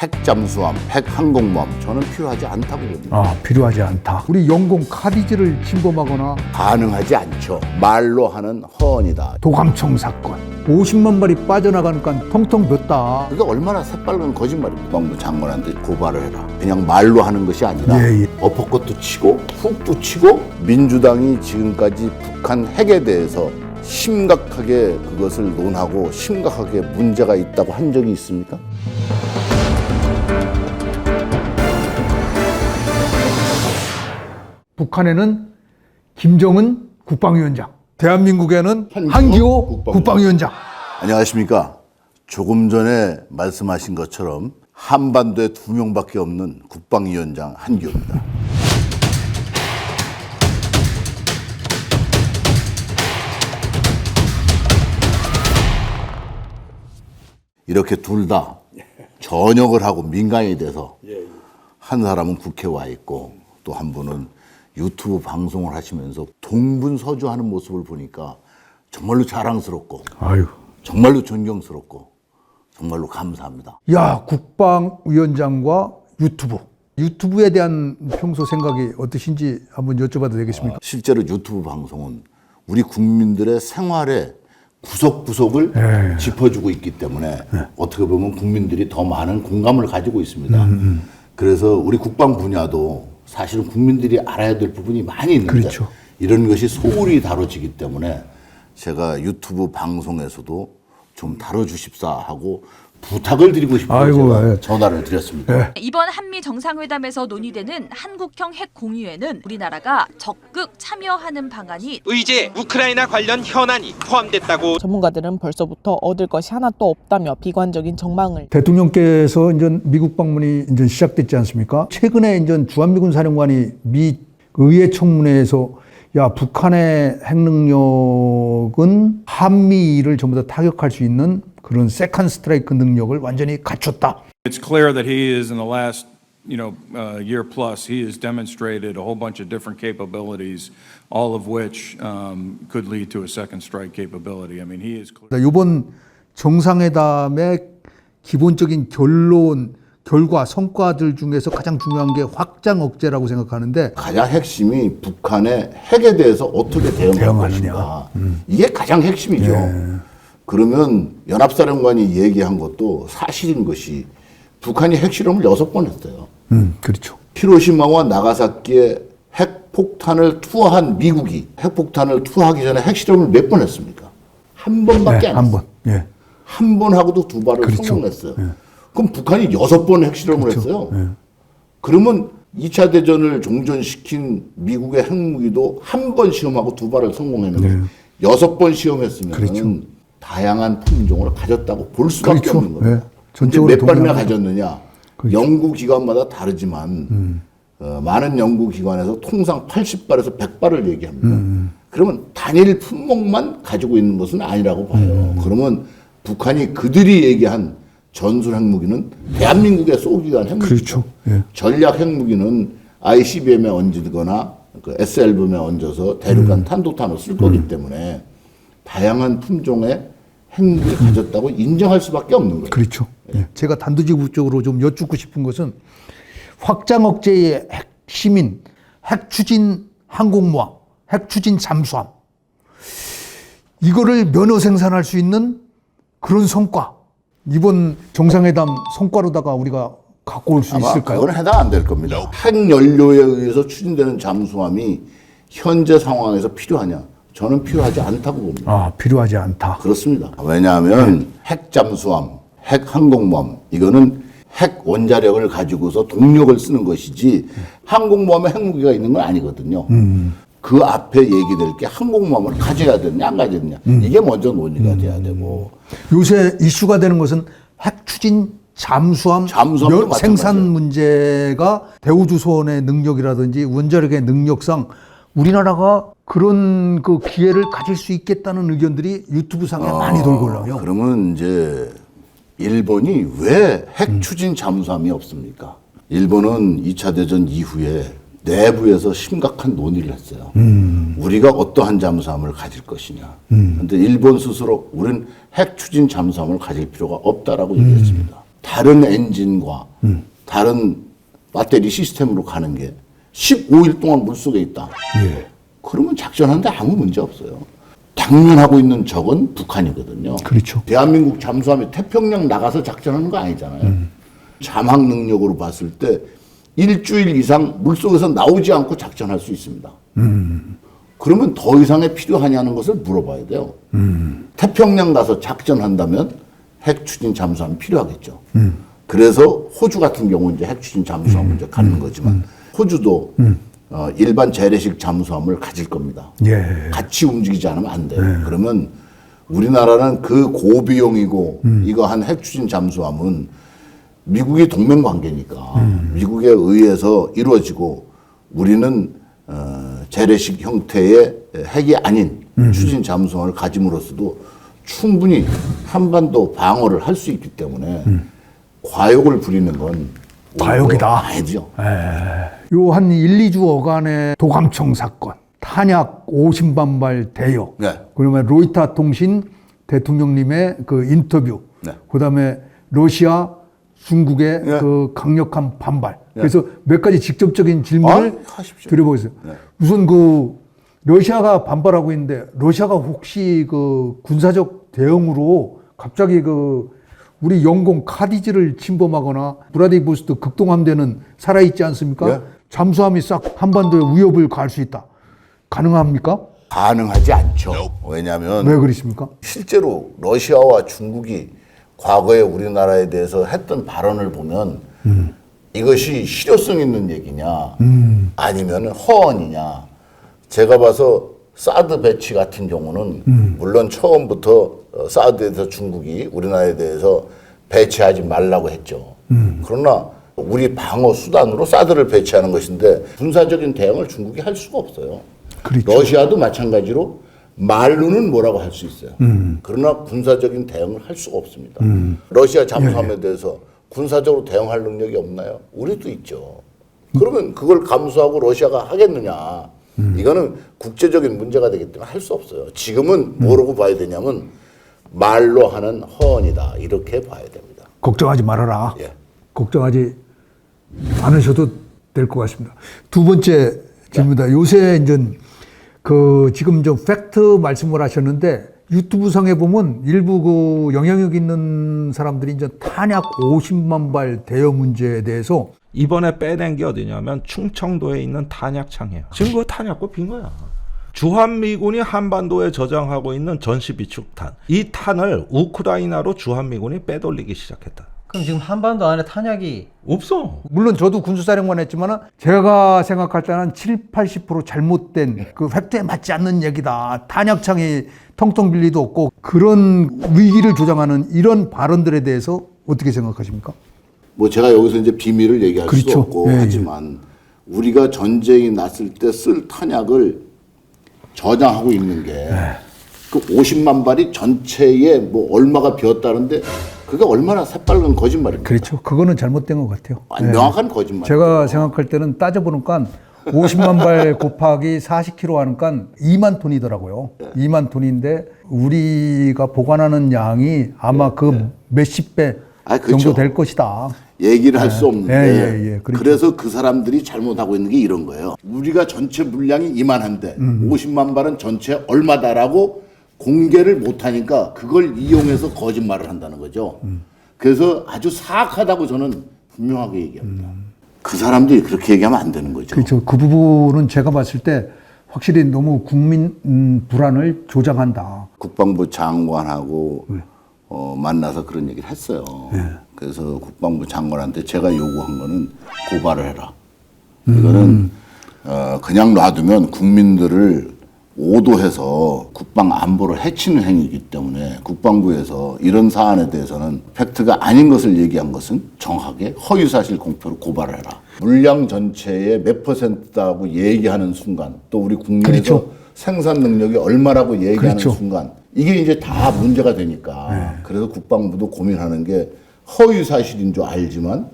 핵잠수함, 핵항공모함 저는 필요하지 않다고 봅니다. 아, 필요하지 않다. 우리 영공 카디즈를 침범하거나 가능하지 않죠. 말로 하는 허언이다. 도감청 사건. 50만 발이 빠져나가니까 통통 볍다. 그게 얼마나 새빨간 거짓말입니다. 국방부 장관한테 고발을 해라. 그냥 말로 하는 것이 아니라 예, 예. 엎어것도 치고 훅도 치고 민주당이 지금까지 북한 핵에 대해서 심각하게 그것을 논하고 심각하게 문제가 있다고 한 적이 있습니까? 북한에는 김정은 국방위원장, 대한민국에는 한기호 한기호 국방위원장. 국방위원장. 안녕하십니까. 조금 전에 말씀하신 것처럼 한반도에 두 명밖에 없는 국방위원장 한기호입니다. 이렇게 둘 다 전역을 하고 민간이 돼서 한 사람은 국회 와 있고 또 한 분은 유튜브 방송을 하시면서 동분서주하는 모습을 보니까 정말로 자랑스럽고 아유. 정말로 존경스럽고 정말로 감사합니다. 야, 국방위원장과 유튜브. 유튜브에 대한 평소 생각이 어떠신지 한번 여쭤봐도 되겠습니까? 실제로 유튜브 방송은 우리 국민들의 생활의 구석구석을 예. 짚어주고 있기 때문에 어떻게 보면 국민들이 더 많은 공감을 가지고 있습니다. 그래서 우리 국방 분야도 사실은 국민들이 알아야 될 부분이 많이 있는데 그렇죠. 이런 것이 소홀히 다뤄지기 때문에 제가 유튜브 방송에서도 좀 다뤄주십사 하고 부탁을 드리고 싶어서 아이고, 제가 예. 전화를 드렸습니다. 이번 한미 정상회담에서 논의되는 한국형 핵 공유에는 우리나라가 적극 참여하는 방안이 의제 우크라이나 관련 현안이 포함됐다고 전문가들은 벌써부터 얻을 것이 하나도 없다며 비관적인 전망을 대통령께서 이제 미국 방문이 이제 시작됐지 않습니까? 최근에 이제 주한미군 사령관이 미 의회 청문회에서 야 북한의 핵 능력은 한미를 전부 다 타격할 수 있는 그런 세컨 스트라이크 능력을 완전히 갖췄다. It's clear that he is in the last, you know, uh, year plus, he has demonstrated a whole bunch of different capabilities, all of which um, could lead to a second strike capability. I mean, he is. 이번 정상회담의 기본적인 결론, 결과, 성과들 중에서 가장 중요한 게 확장 억제라고 생각하는데 가장 핵심이 북한의 핵에 대해서 어떻게 대응할. 것인가. 이게 가장 핵심이죠. 그러면 연합사령관이 얘기한 것도 사실인 것이 북한이 핵실험을 여섯 번 했어요. 음, 그렇죠. 히로시마와 나가사키에 핵폭탄을 투하한 미국이 핵폭탄을 투하하기 전에 핵실험을 몇 번 했습니까? 한 번밖에 네, 안한 했어요. 번. 예. 한 번 하고도 두 발을 그렇죠. 성공했어요. 그럼 북한이 여섯 번 핵실험을 했어요. 그러면 2차 대전을 종전시킨 미국의 핵무기도 한 번 시험하고 두 발을 성공했는데 여섯 번 시험했으면 그렇죠. 다양한 품종을 가졌다고 볼 수밖에 그렇죠. 없는 거예요. 네. 전적으로 몇 발이나. 가졌느냐? 그렇죠. 연구 기관마다 다르지만 음. 어, 많은 연구 기관에서 통상 80발에서 100발을 얘기합니다. 음. 그러면 단일 품목만 가지고 있는 것은 아니라고 봐요. 음. 그러면 북한이 그들이 얘기한 전술 핵무기는 대한민국에 쏘기 위한 핵무기죠. 그렇죠. 예. 전략 핵무기는 ICBM에 얹거나 그 SLBM에 얹어서 대륙간 탄도탄을 쓸 거기 때문에 다양한 품종의 핵무기를 가졌다고 인정할 수밖에 없는 거예요. 그렇죠. 예. 제가 단도직입 적으로 좀 여쭙고 싶은 것은 확장 억제의 핵심인 핵 추진 항공모함, 핵 추진 잠수함 이거를 면허 생산할 수 있는 그런 성과 이번 정상회담 성과로다가 우리가 갖고 올 수 있을까요? 그건 해당 안 될 겁니다. 핵 연료에 의해서 추진되는 잠수함이 현재 상황에서 필요하냐? 저는 필요하지 않다고 봅니다. 아 필요하지 않다. 그렇습니다. 왜냐하면 핵 잠수함, 핵 항공모함 이거는 핵 원자력을 가지고서 동력을 쓰는 것이지 항공모함에 핵무기가 있는 건 아니거든요. 그 앞에 얘기될 게 항공모함을 가져야 되느냐 안 가져야 되느냐 이게 먼저 논의가 돼야 되고 요새 이슈가 되는 것은 핵 추진 잠수함, 잠수함도 면- 생산. 문제가 대우조선의 능력이라든지 원자력의 능력상 우리나라가 그런 그 기회를 가질 수 있겠다는 의견들이 유튜브 상에 많이 돌고 올라요. 그러면 이제 일본이 왜 핵 추진 잠수함이 없습니까? 일본은 2차 대전 이후에 내부에서 심각한 논의를 했어요. 우리가 어떠한 잠수함을 가질 것이냐. 그런데 일본 스스로 우리는 핵 추진 잠수함을 가질 필요가 없다라고 얘기했습니다. 다른 엔진과 다른 배터리 시스템으로 가는 게 15일 동안 물속에 있다. 예. 그러면 작전하는데 아무 문제 없어요. 당면하고 있는 적은 북한이거든요. 그렇죠. 대한민국 잠수함이 태평양 나가서 작전하는 거 아니잖아요. 잠항 능력으로 봤을 때 일주일 이상 물속에서 나오지 않고 작전할 수 있습니다. 그러면 더 이상의 필요하냐는 것을 물어봐야 돼요. 태평양 가서 작전한다면 핵 추진 잠수함이 필요하겠죠. 그래서 호주 같은 경우 이제 핵 추진 잠수함을 이제 갖는 거지만 호주도 어, 일반 재래식 잠수함을 가질 겁니다. 예. 같이 움직이지 않으면 안 돼요. 그러면 우리나라는 그 고비용이고 이거 한 핵 추진 잠수함은 미국이 동맹 관계니까 미국에 의해서 이루어지고 우리는 어, 재래식 형태의 핵이 아닌 추진 잠수함을 가짐으로써도 충분히 한반도 방어를 할 수 있기 때문에 과욕을 부리는 건 과욕이다. 아니죠. 요한 1, 2주 어간의 도감청 사건, 탄약 50반발 대여, 네. 그러면 로이타 통신 대통령님의 그 인터뷰, 네. 그다음에 러시아, 중국의 네. 그 강력한 반발. 그래서 몇 가지 직접적인 아, 질문을 하십시오. 드려보겠습니다. 우선 그 러시아가 반발하고 있는데 러시아가 혹시 그 군사적 대응으로 갑자기 그 우리 영공 카디즈를 침범하거나 브라디보스토 극동함대는 살아있지 않습니까? 예. 잠수함이 싹 한반도에 위협을 가할 수 있다. 가능합니까? 가능하지 않죠. 왜냐하면 왜 그러십니까? 실제로 러시아와 중국이 과거에 우리나라에 대해서 했던 발언을 보면 이것이 실효성 있는 얘기냐 아니면 허언이냐 제가 봐서 사드 배치 같은 경우는 물론 처음부터 어, 사드에서 중국이 우리나라에 대해서 배치하지 말라고 했죠. 그러나 우리 방어 수단으로 사드를 배치하는 것인데 군사적인 대응을 중국이 할 수가 없어요. 그렇죠. 러시아도 마찬가지로 말로는 뭐라고 할 수 있어요. 그러나 군사적인 대응을 할 수가 없습니다. 러시아 잠수함에 대해서 군사적으로 대응할 능력이 없나요? 우리도 있죠. 그러면 그걸 감수하고 러시아가 하겠느냐? 이거는 국제적인 문제가 되기 때문에 할 수 없어요. 지금은 뭐라고 봐야 되냐면 말로 하는 허언이다 이렇게 봐야 됩니다. 걱정하지 말아라. 예. 걱정하지 않으셔도 될 것 같습니다. 두 번째 질문입니다. 요새 이제 그 지금 좀 팩트 말씀을 하셨는데 유튜브 상에 보면 일부 그 영향력 있는 사람들이 이제 탄약 50만 발 대여 문제에 대해서 이번에 빼낸 게 어디냐면 충청도에 있는 탄약창이에요. 지금 그 탄약고 빈 거야. 주한미군이 한반도에 저장하고 있는 전시 비축탄. 이 탄을 우크라이나로 주한미군이 빼돌리기 시작했다. 그럼 지금 한반도 안에 탄약이 없어. 물론 저도 군수사령관 했지만은 제가 생각할 때는 7, 80% 잘못된 그 팩트에 맞지 않는 얘기다. 탄약창이 텅텅 빌 리도 없고 그런 위기를 조장하는 이런 발언들에 대해서 어떻게 생각하십니까? 뭐 제가 여기서 이제 비밀을 얘기할 그렇죠. 수 없고 예, 예. 하지만 우리가 전쟁이 났을 때 쓸 탄약을 저장하고 있는 게그 네. 50만 발이 전체에 뭐 얼마가 비었다는데 그게 얼마나 새빨간 거짓말입니까? 그렇죠. 그거는 잘못된 것 같아요. 아니, 예. 명확한 거짓말. 제가 생각할 때는 따져보니까 50만 발 곱하기 40kg 하니까 2만 톤이더라고요. 네. 2만 톤인데 우리가 보관하는 양이 아마 그 몇십 배 네. 아, 그렇죠. 정도 될 것이다. 얘기를 할수 없는데 예, 예, 예. 그렇죠. 그래서 그 사람들이 잘못하고 있는 게 이런 거예요. 우리가 전체 물량이 이만한데 음. 50만 발은 전체 얼마다라고 공개를 못하니까 그걸 이용해서 거짓말을 한다는 거죠. 음. 그래서 아주 사악하다고 저는 분명하게 얘기합니다. 그 사람들이 그렇게 얘기하면 안 되는 거죠. 그렇죠. 그 부분은 제가 봤을 때 확실히 너무 국민 음, 불안을 조장한다. 국방부 장관하고 네. 어, 만나서 그런 얘기를 했어요. 그래서 국방부 장관한테 제가 요구한 거는 고발을 해라. 이거는 어, 그냥 놔두면 국민들을 오도해서 국방 안보를 해치는 행위이기 때문에 국방부에서 이런 사안에 대해서는 팩트가 아닌 것을 얘기한 것은 정확하게 허위사실 공표로 고발을 해라. 물량 전체의 몇 퍼센트다고 얘기하는 순간 또 우리 국내에서 그렇죠. 생산 능력이 얼마라고 얘기하는 그렇죠. 순간 이게 이제 다 문제가 되니까 그래서 국방부도 고민하는 게 허위 사실인 줄 알지만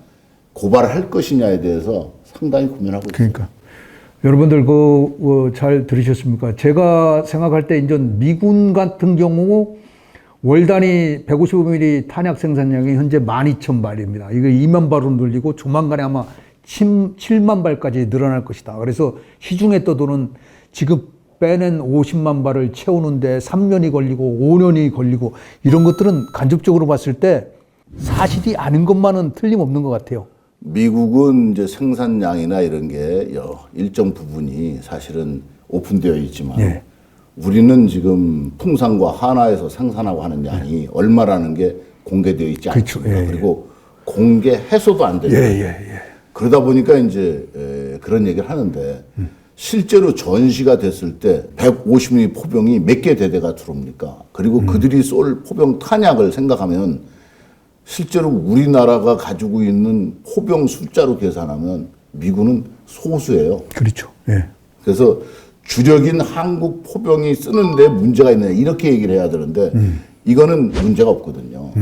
고발을 할 것이냐에 대해서 상당히 고민하고 있습니다. 그러니까 여러분들 그 잘 들으셨습니까? 제가 생각할 때 이제 미군 같은 경우 월 단위 155mm 탄약 생산량이 현재 12,000발입니다. 이거 2만 발로 늘리고 조만간에 아마 7만 발까지 늘어날 것이다. 그래서 시중에 떠도는 지금 빼낸 50만 발을 채우는데 3년이 걸리고 5년이 걸리고 이런 것들은 간접적으로 봤을 때 사실이 아닌 것만은 틀림없는 것 같아요. 미국은 이제 생산량이나 이런 게 여- 일정 부분이 사실은 오픈되어 있지만 예. 우리는 지금 풍산과 한화에서 생산하고 하는 양이 얼마라는 게 공개되어 있지 그렇죠. 않습니다. 예, 예. 그리고 공개 해소도 안 되는 예, 예, 예. 그러다 보니까 이제 에, 그런 얘기를 하는데 실제로 전시가 됐을 때 150mm 포병이 몇 개 대대가 들어옵니까? 그리고 그들이 쏠 포병 탄약을 생각하면 실제로 우리나라가 가지고 있는 포병 숫자로 계산하면 미군은 소수예요. 그렇죠. 예. 그래서 주력인 한국 포병이 쓰는데 문제가 있느냐 이렇게 얘기를 해야 되는데 이거는 문제가 없거든요.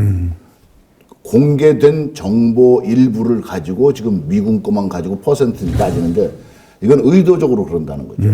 공개된 정보 일부를 가지고 지금 미군 것만 가지고 퍼센트를 따지는데 이건 의도적으로 그런다는 거죠.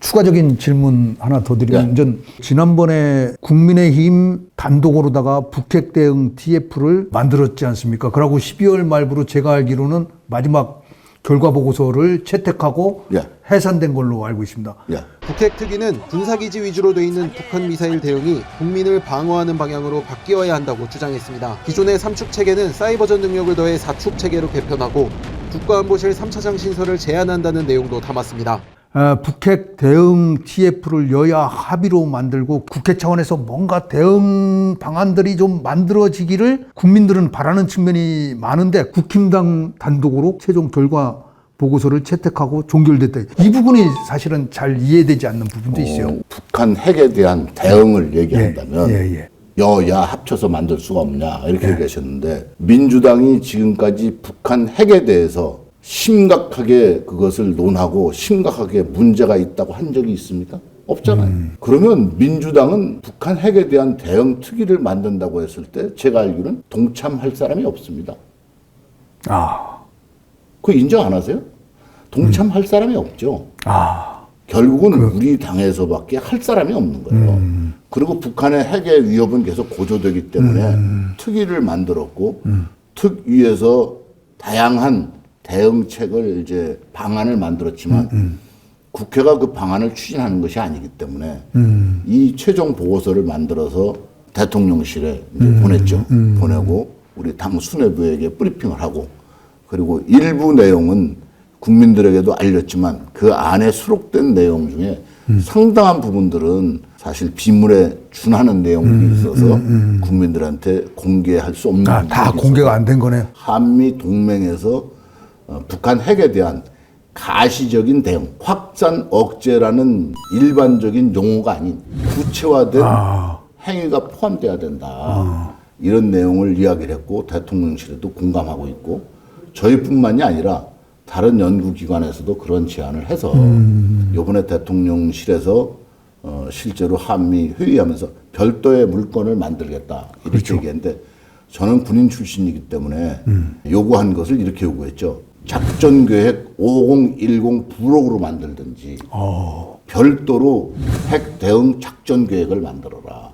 추가적인 질문 하나 더 드리면 네. 전 지난번에 국민의힘 단독으로다가 북핵 대응 TF를 만들었지 않습니까? 그러고 12월 말부로 제가 알기로는 마지막 결과 보고서를 채택하고 예. 해산된 걸로 알고 있습니다. 예. 북핵 특위는 군사기지 위주로 돼 있는 북한 미사일 대응이 국민을 방어하는 방향으로 바뀌어야 한다고 주장했습니다. 기존의 3축 체계는 사이버전 능력을 더해 4축 체계로 개편하고 국가안보실 3차장 신설을 제안한다는 내용도 담았습니다. 아, 북핵 대응 TF를 여야 합의로 만들고 국회 차원에서 뭔가 대응 방안들이 좀 만들어지기를 국민들은 바라는 측면이 많은데 국힘당 단독으로 최종 결과 보고서를 채택하고 종결됐다. 이 부분이 사실은 잘 이해되지 않는 부분도 있어요. 어, 북한 핵에 대한 대응을 얘기한다면 예, 예. 여야 합쳐서 만들 수가 없냐 이렇게 얘기하셨는데 민주당이 지금까지 북한 핵에 대해서 심각하게 그것을 논하고 심각하게 문제가 있다고 한 적이 있습니까? 없잖아요. 그러면 민주당은 북한 핵에 대한 대응 특위를 만든다고 했을 때 제가 알기로는 동참할 사람이 없습니다. 아, 그거 인정 안 하세요? 동참할 사람이 없죠. 아, 결국은 우리 당에서밖에 할 사람이 없는 거예요. 그리고 북한의 핵의 위협은 계속 고조되기 때문에 특위를 만들었고 특위에서 다양한 대응책을 이제 방안을 만들었지만 국회가 그 방안을 추진하는 것이 아니기 때문에 이 최종 보고서를 만들어서 대통령실에 이제 보냈죠. 보내고 우리 당 수뇌부에게 브리핑을 하고 그리고 일부 내용은 국민들에게도 알렸지만 그 안에 수록된 내용 중에 상당한 부분들은 사실 비물에 준하는 내용들이 있어서 국민들한테 공개할 수 없는 아, 다 공개가. 안 된 거네요. 한미 동맹에서 어, 북한 핵에 대한 가시적인 대응, 확산 억제라는 일반적인 용어가 아닌 구체화된 행위가 포함돼야 된다. 이런 내용을 이야기를 했고 대통령실에도 공감하고 있고 저희뿐만이 아니라 다른 연구기관에서도 그런 제안을 해서 이번에 대통령실에서 어, 실제로 한미 회의하면서 별도의 물건을 만들겠다. 이렇게 얘기했는데 저는 군인 출신이기 때문에 요구한 것을 이렇게 요구했죠. 작전계획 5010 부록으로 만들든지 별도로 핵 대응 작전 계획을 만들어라.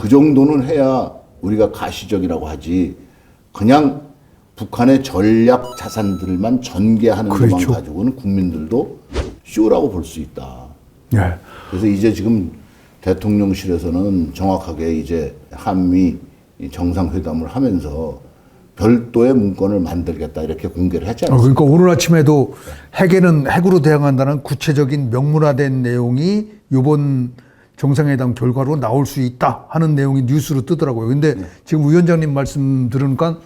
그 정도는 해야 우리가 가시적이라고 하지. 그냥 북한의 전략 자산들만 전개하는 것만 그렇죠. 가지고는 국민들도 쇼라고 볼 수 있다. 예. 그래서 이제 지금 대통령실에서는 정확하게 이제 한미 이 정상회담을 하면서 별도의 문건을 만들겠다 이렇게 공개를 했지 어, 않습니까? 그러니까 오늘 아침에도 핵에는 핵으로 대응한다는 구체적인 명문화된 내용이 이번 정상회담 결과로 나올 수 있다 하는 내용이 뉴스로 뜨더라고요. 근데 지금 위원장님 말씀 들으니까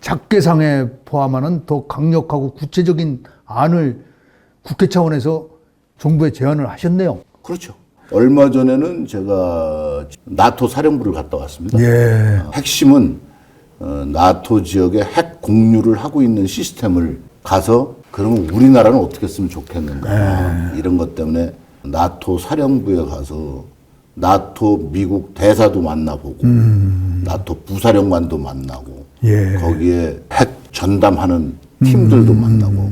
작계상에 포함하는 더 강력하고 구체적인 안을 국회 차원에서 정부에 제안을 하셨네요. 그렇죠. 얼마 전에는 제가 나토 사령부를 갔다 왔습니다. 예. 핵심은 어, 나토 지역에 핵 공유를 하고 있는 시스템을 가서 그러면 우리나라는 어떻게 했으면 좋겠는가. 이런 것 때문에 나토 사령부에 가서 나토 미국 대사도 만나보고 나토 부사령관도 만나고 예. 거기에 핵 전담하는 팀들도 만나고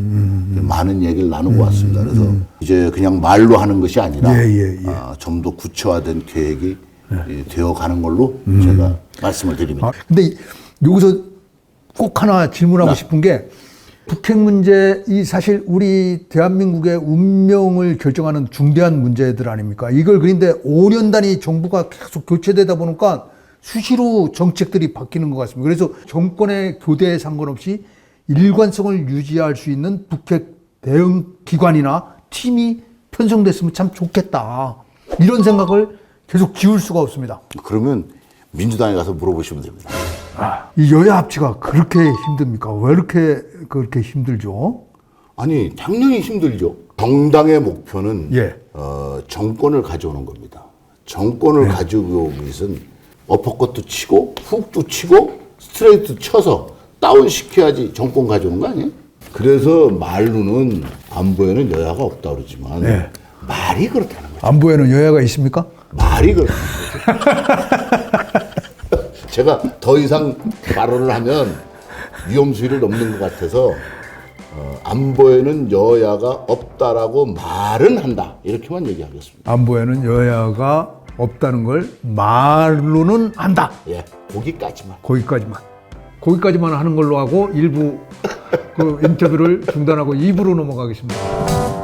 많은 얘기를 나누고 왔습니다. 그래서 이제 그냥 말로 하는 것이 아니라 예, 예, 예. 아, 좀 더 구체화된 계획이 이 되어 가는 걸로 제가 말씀을 드립니다. 아, 근데 이- 여기서 꼭 하나 질문하고 싶은 게 북핵 문제 이 사실 우리 대한민국의 운명을 결정하는 중대한 문제들 아닙니까? 이걸 그런데 5년 단위 정부가 계속 교체되다 보니까 수시로 정책들이 바뀌는 것 같습니다. 그래서 정권의 교대에 상관없이 일관성을 유지할 수 있는 북핵 대응 기관이나 팀이 편성됐으면 참 좋겠다. 이런 생각을 계속 지울 수가 없습니다. 그러면 민주당에 가서 물어보시면 됩니다. 이 여야 합치가 그렇게 힘듭니까? 왜 이렇게 그렇게 힘들죠? 아니 당연히 힘들죠. 정당의 목표는 예. 어, 정권을 가져오는 겁니다. 정권을 가지고 오기 위해서는 어퍼컷도 치고 훅도 치고 스트레이트 쳐서 다운 시켜야지 정권 가져오는 거 아니에요? 그래서 말로는 안보에는 여야가 없다 그러지만 네. 말이 그렇다는 거죠. 안보에는 여야가 있습니까? 말이 그렇다는 거죠. 제가 더 이상 발언을 하면 위험수위를 넘는 것 같아서 어, 안보에는 여야가 없다라고 말은 한다 이렇게만 얘기하겠습니다. 안보에는 여야가 없다는 걸 말로는 한다. 예, 거기까지만. 거기까지만. 거기까지만 하는 걸로 하고 일부 그 인터뷰를 중단하고 2부로 넘어가겠습니다.